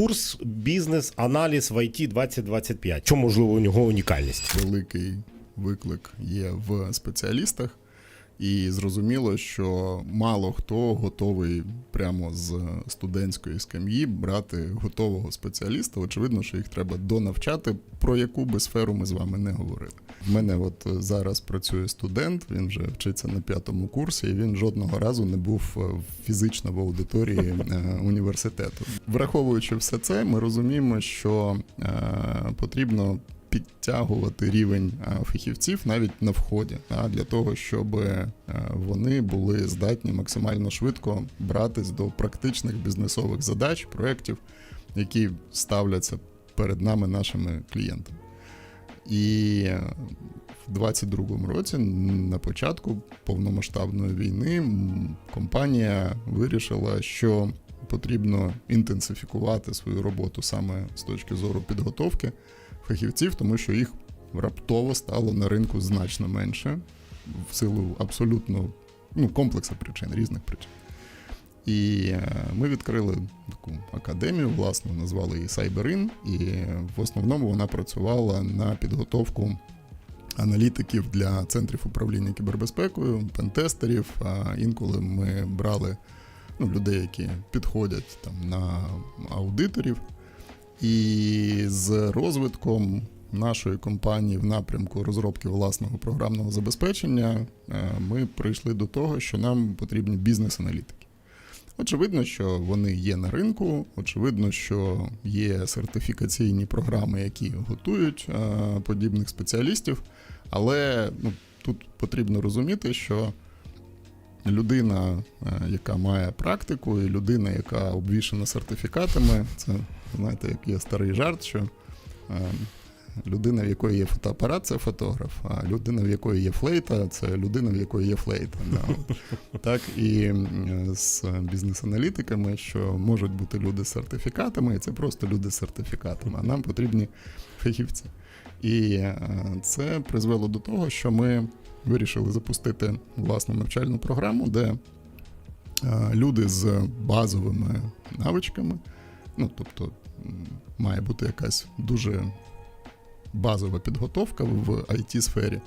курс бізнес аналіз в IT 2025. Чому можливо у нього унікальність? великий виклик є в спеціалістах, і зрозуміло, що мало хто готовий прямо з студентської скам'ї брати готового спеціаліста. Очевидно, що їх треба донавчати, про яку би сферу ми з вами не говорили. В мене от зараз працює студент, він вже вчиться на п'ятому курсі, і він жодного разу не був е, фізично в аудиторії е, університету. Враховуючи все це, ми розуміємо, що е, потрібно підтягувати рівень е, фахівців навіть на вході, а, для того, щоб е, вони були здатні максимально швидко братись до практичних бізнесових задач, проєктів, які ставляться перед нами нашими клієнтами. І е, в 22-му році, на початку повномасштабної війни, компанія вирішила, що потрібно інтенсифікувати свою роботу саме з точки зору підготовки фахівців, тому що їх раптово стало на ринку значно менше в силу абсолютно ну, комплексу причин, різних причин. І е, ми відкрили таку академію, власне, назвали її CyberIn, і в основному вона працювала на підготовку аналітиків для центрів управління кібербезпекою, пентестерів. А інколи ми брали ну, людей, які підходять там, на аудиторів. І з розвитком нашої компанії в напрямку розробки власного програмного забезпечення е, ми прийшли до того, що нам потрібні бізнес-аналітики. Очевидно, що вони є на ринку, очевидно, що є сертифікаційні програми, які готують е, подібних спеціалістів, але ну, тут потрібно розуміти, що людина, е, яка має практику, і людина, яка обвішана сертифікатами, це знаєте, як є старий жарт, що е, людина, в якої є фотоапарат, це фотограф, а людина, в якої є флейта, це людина, в якої є флейта. Так і з бізнес-аналітиками, що можуть бути люди з сертифікатами, і це просто люди з сертифікатами, а нам потрібні фахівці. І е, це призвело до того, що ми вирішили запустити власну навчальну програму, де е, люди з базовими навичками, ну тобто має бути якась дуже базова підготовка в it сфері